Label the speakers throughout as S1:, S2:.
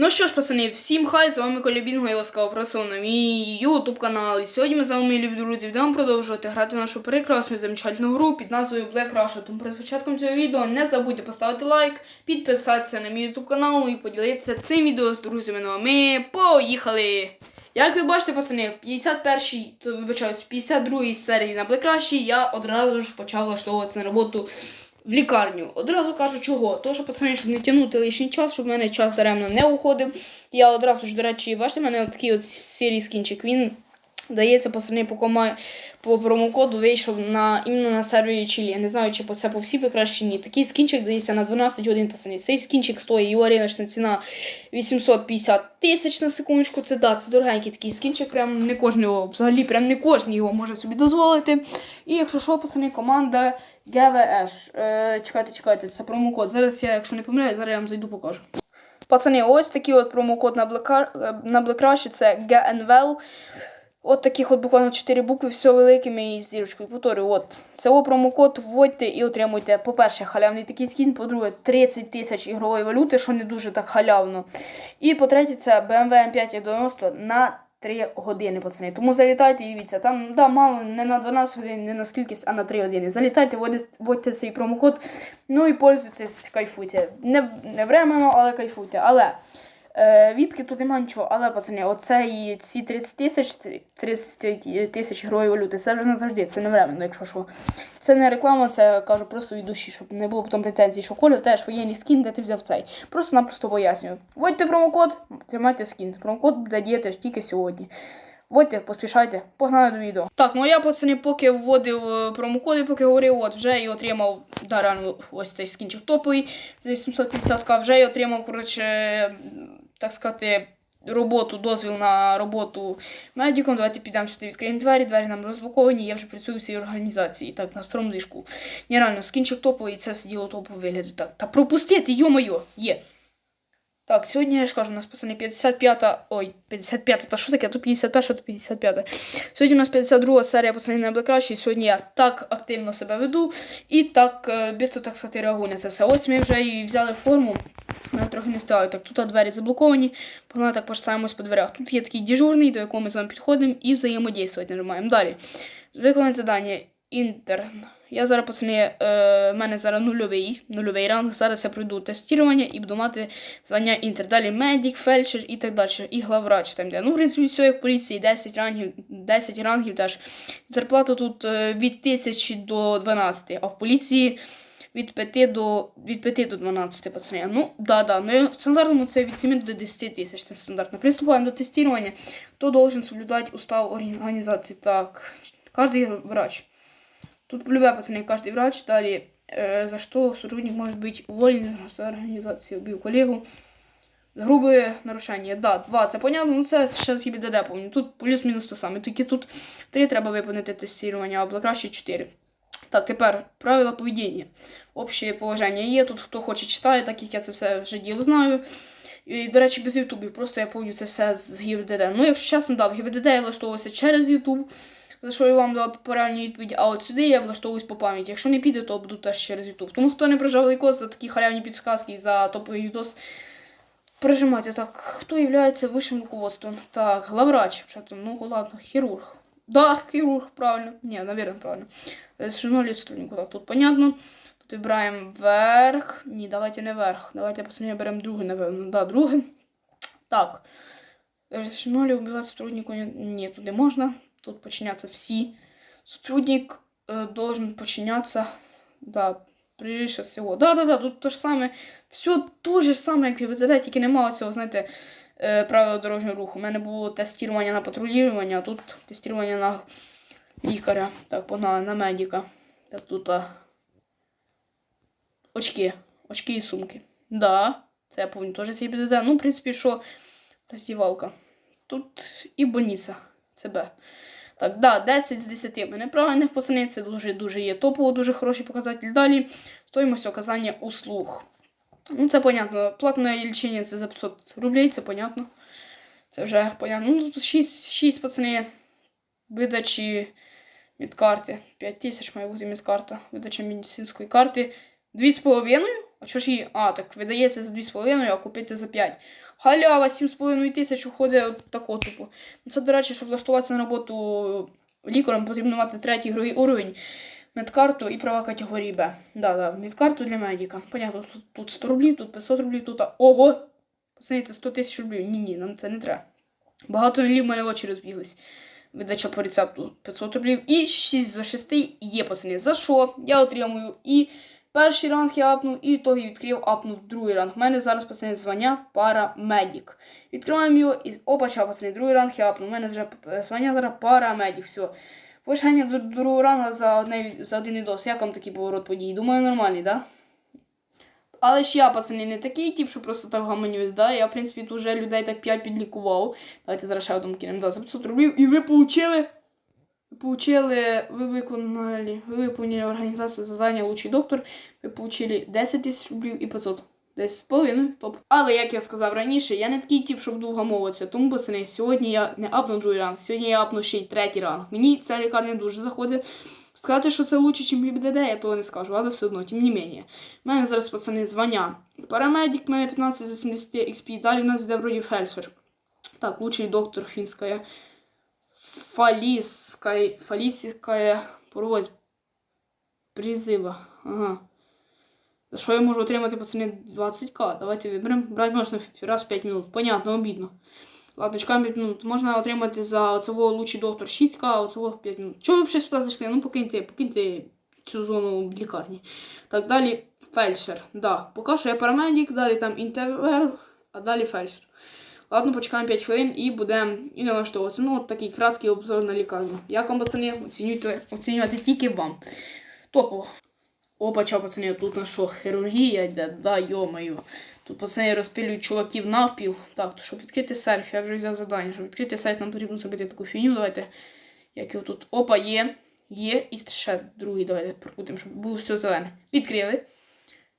S1: Ну що ж, пацани, всім хай, з вами Коля Бінго і ласкаво просив на мій ютуб канал. І сьогодні ми з вами, любі друзі, будемо продовжувати грати в нашу прекрасну і замечательну гру під назвою Black Russia. Тому перед початком цього відео не забудьте поставити лайк, підписатися на мій ютуб канал і поділитися цим відео з друзями. Ну а ми поїхали! Як ви бачите, пацани, в 51-й, то вибачаюсь, в 52-й серії на Black Rush я одразу ж почав влаштовуватися на роботу в лікарню. Одразу кажу, чого? Тому що, пацани, щоб не тягнути лишній час, щоб в мене час даремно не уходив. Я одразу ж, до речі, бачите, в мене такий от сірий скінчик. Він дається пацани по кома по промокоду вийшов на іменно на сервері Чилі. Я не знаю, чи по це по всі краще ні. Такий скінчик дається на 12 годин, пацани. Цей скінчик стоїть його риночна ціна 850 тисяч на секундочку. Це да, це дорогенький такий скінчик. Прям не кожен його, взагалі, прям не кожен його може собі дозволити. І якщо що, пацани, команда GVS. Е, чекайте, чекайте, це промокод. Зараз я, якщо не помиляю, зараз я вам зайду покажу. Пацани, ось такий от промокод на Black, на Black це GNVL. От таких от буквально 4 букви, все великими і з зірочкою. Повторюю, от. Це промокод вводьте і отримуйте, по-перше, халявний такий скін, по-друге, 30 тисяч ігрової валюти, що не дуже так халявно. І по-третє, це BMW M590 на 3 години, пацани. Тому залітайте і дивіться. Там да, мало не на 12 годин, не на скільки, а на 3 години. Залітайте, вводите, вводьте цей промокод, ну і пользуйтесь, кайфуйте. Не, не временно, але кайфуйте. Але е, віпки тут немає нічого. Але, пацани, оце і ці 30 тисяч 30 тисяч героїв валюти, це вже не завжди, це не временно, якщо що. Це не реклама, це кажу просто від душі, щоб не було потім претензій, що Коля, теж воєнний скін, де ти взяв цей. Просто-напросто пояснюю. Вводьте промокод, тримайте скін. Промокод буде діяти тільки сьогодні. Вводьте, поспішайте, погнали до відео. Так, ну я, пацани, поки вводив е, промокоди, поки говорив, от вже і отримав, да, реально, ось цей скінчик топовий за 850к, вже і отримав, коротше, так сказати, роботу, дозвіл на роботу медиком. Давайте підемо сюди, відкриємо двері, двері нам розблоковані, я вже працюю в цій організації. Так, на старому ліжку. Нереально, скінчик топовий, і це все діло топово виглядає. Так, та пропустити, йо-моє, є. Так, сьогодні я ж кажу, у нас пацани 55-та. Ой, 55-та, та що таке? То 51-та, то 55-та. Сьогодні у нас 52 серія пацани на Блекраші. Сьогодні я так активно себе веду і так е, бісто, так сказати, реагую на це все. Ось ми вже і взяли форму. Мене трохи не стало. Так, тут двері заблоковані. Погнали так почитаємось по дверях. Тут є такий дежурний, до якого ми з вами підходимо і взаємодействувати нажимаємо. Далі. Виконати завдання. Інтерн. Я зараз, пацани, е, мене зараз нульовий нульовий ранг. Зараз я пройду тестування і буду мати звання інтер. Далі медик, фельдшер і так далі. І главврач там де. Ну, в принципі, все як в поліції, 10 рангів, 10 рангів теж. Зарплата тут е, від 1000 до 12, а в поліції від 5 до від 5 до 12, пацани. Ну, да, да. Ну, в стандартному це від 7 до 10 тисяч. Це стандартно. Приступаємо до тестування. Хто должен соблюдати устав організації? Так, кожен врач. Тут любя, пацаны, каждый врач. Далее, э, за что сотрудник может быть уволен с организации, убил коллегу. За грубе нарушення. Да, два, це понятно, ну це ще з ГІБДД, помню. Тут плюс-мінус то саме. Тільки тут три треба виконати тестування, а краще чотири. Так, тепер правила поведіння. Общее положення є. Тут хто хоче читає, так як я це все вже діло знаю. І, до речі, без Ютубів. Просто я пам'ятаю це все з ГІБДД. Ну, якщо чесно, да, в ГІБДД я влаштовувався через Ютуб за що я вам дала попередню відповідь, а от сюди я влаштовуюсь по пам'яті. Якщо не піде, то буду теж через YouTube. Тому хто не прожав лайкос за такі халявні підсказки за топовий відос, прижимайте. Так, хто є вищим руководством? Так, главврач. Ну, ладно, хірург. Да, хірург, правильно. Ні, наверное, правильно. Шинолі сотруднику. Так, тут понятно. Тут вибираємо верх. Ні, давайте не верх. Давайте посильніше беремо другий, напевно. Да, другий. Так. Шинолі вбивати сотруднику. Ні, тут не можна тут подчиняться всі. Сотрудник э, должен подчиняться, да, прежде всего. Да-да-да, тут то ж саме. Все то же саме, як і ВТД, тільки немає цього, знаєте, е, правила дорожнього руху. У мене було тестування на патрулювання, а тут тестування на лікаря. Так, погнали, на медика. Так, тут а... очки. Очки і сумки. Да, це я повинен теж цей ПДД. Ну, в принципі, що роздівалка. Тут і больниця. ЦБ. Так, да, 10 з 10 мене правильних пацани, це дуже-дуже є топово, дуже хороший показатель. Далі стоїмость оказання услуг. Ну, це понятно. Платне лічення це за 500 рублей, це понятно. Це вже понятно. Ну, тут 6, 6 пацани видачі від карти. 5 тисяч має бути від карта. Видача медицинської карти. 2,5. А що ж її? А, так видається за 2,5, а купити за 5. Халява, 7,5 тисяч уходить от тако тупо. Ну, Це, до речі, щоб влаштуватися на роботу лікарем, потрібно мати третій ігровий уровень, медкарту і права категорії Б. Да, да, медкарту для медика. Понятно, тут, тут 100 рублів, тут 500 рублів, тут. Ого! Пацани, це 100 тисяч рублів. Ні, ні, нам це не треба. Багато лів в мене очі розбіглись. Видача по рецепту 500 рублів. І 6 за 6 є, пацани. За що? Я отримую і перший ранг я апнув, і того відкрив, апнув другий ранг. У мене зараз пацани звання парамедик. Відкриваємо його і опача, пацани, другий ранг я апнув. У мене вже е, звання зараз парамедик. Все. Повишення до другого рангу за, одне, за один відос. Як вам такий поворот подій? Думаю, нормальний, так? Да? Але ж я, пацани, не такий тип, що просто так гаманюсь, да? Я, в принципі, тут вже людей так 5 підлікував. Давайте зараз ще одному кинемо. Да, за 500 рублів. І ви получили. Ви получили, ви виконали, ви виконали організацію задання Лучший доктор. Ви получили 10 тисяч рублів і 500. Десь з половиною. Але як я сказав раніше, я не такий тип, щоб довго мовитися. Тому, пацани, сьогодні я не апну другий ранг, сьогодні я апну ще й третій ранг. Мені ця лікарня дуже заходить. Сказати, що це лучше, ніж ГБДД, я того не скажу, але все одно, тим не менше. У мене зараз, пацани, звання. Парамедик, у мене 15 з 80 XP. Далі в нас йде вроді фельдшер. Так, лучший доктор фінська. Фаліская, фаліська проводь призива. Ага. Що я можу отримати, пацани, 20к? Давайте виберемо. Брати можна раз в 5 минут. Понятно, обідно. Ладно, чекаємо 5 минут. Можна отримати за цього лучший доктор 6к, а оцього 5 минут. Чого ви взагалі сюди зайшли? Ну покиньте, покиньте цю зону лікарні. Так, далі фельдшер. Да. Поки що я парамедик, далі там інтевер, а далі фельдшер. Ладно, почекаємо 5 хвилин і будемо і налаштовуватися. Ну, от такий краткий обзор на лікарню. Як вам, пацани, оцінюйте, оцінювати тільки вам. Топово. Опа, ча, пацани, тут на що хірургія йде, да, йомаю. Тут пацани розпилюють чуваків навпіл. Так, то щоб відкрити серф, я вже взяв завдання. Щоб відкрити серф, нам потрібно зробити таку фігню. Давайте. Як його тут. Опа, є. Є. І ще другий. Давайте прокрутимо, щоб було все зелене. Відкрили.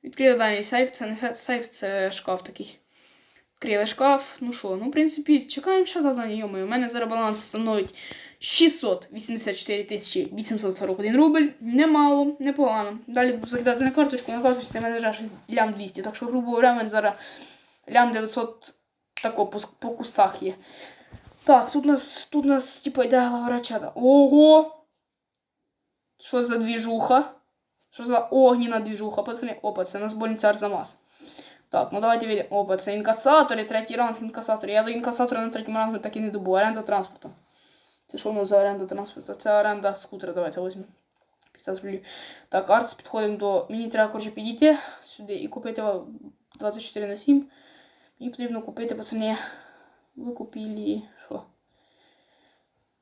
S1: Відкрили даний сейф. Це не сейф, це шкаф такий. Відкрили шкаф. Ну що, ну, в принципі, чекаємо ще завдання, йомаю. У мене зараз баланс становить 684 тисячі 841 рубль. Немало, непогано. Далі буду закидати на карточку, на карточці в мене вже щось лям 200. Так що, грубо говоря, мене зараз лям 900 тако по, по кустах є. Так, тут у нас, тут нас, типу, йде главара чата. Ого! Що за двіжуха? Що за огніна двіжуха, пацани? Опа, це у нас больниця Арзамас. Так, ну давайте видимо. Опа, це інкасатори, третій ранг інкасатори. Я до інкасатора на третьому рангу так і не добув. Оренда транспорту. Це що у нас за оренда транспорту? Це оренда скутера, давайте візьмемо. 50 рублів. Так, артс підходимо до. Мені треба, коротше, підійти сюди і купити 24 на 7. Мені потрібно купити, пацани. Ви купили. Що?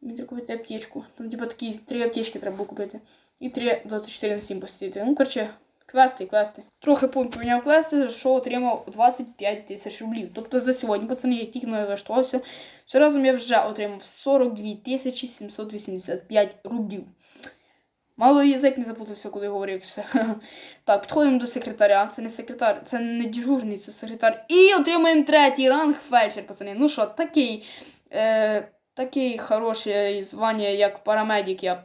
S1: Мені треба купити аптечку. Там, типа, такі три аптечки треба було купити. І 3 24 на 7 посидіти. Ну, коротше, квести, квести. Трохи поміняв квести, за що отримав 25 тисяч рублів. Тобто за сьогодні, пацани, я тільки не влаштувався. Все разом я вже отримав 42 тисячі 785 рублів. Мало язик не запутався, коли говорив це все. Так, підходимо до секретаря. Це не секретар, це не дежурний, це секретар. І отримуємо третій ранг фельдшер, пацани. Ну що, такий, е, такий хороше звання, як парамедик, я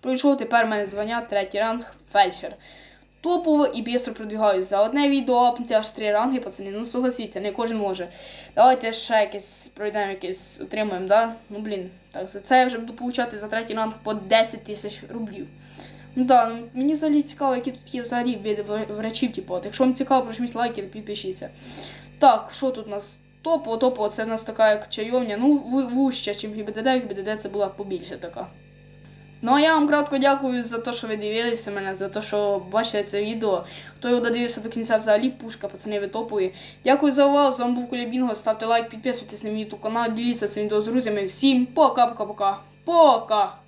S1: пройшов. Тепер в мене звання третій ранг фельдшер. Топово і бістро продвигаюсь. За одне відео апнути аж три ранги, пацани. Ну согласіться, не кожен може. Давайте ще якесь пройдемо якесь отримаємо, да? Ну блін. Так, за це я вже буду получати за третій ранг по 10 тисяч рублів. Ну да, ну мені взагалі цікаво, які тут є взагалі види врачів, типу. От, якщо вам цікаво, прожміть лайк і підпишіться. Так, що тут у нас? Топово, топово, це у нас така як чайовня. Ну, вуща, чим ГБДД, ГБДД це була побільше така. Ну а я вам кратко дякую за те, що ви дивилися мене, за те, що бачите це відео. Хто його додивився до кінця взагалі, пушка, пацани, ви топові. Дякую за увагу, з вами був Кулябінго. Ставте лайк, підписуйтесь на мій YouTube канал, діліться цим відео з друзями. Всім пока-пока-пока. Пока!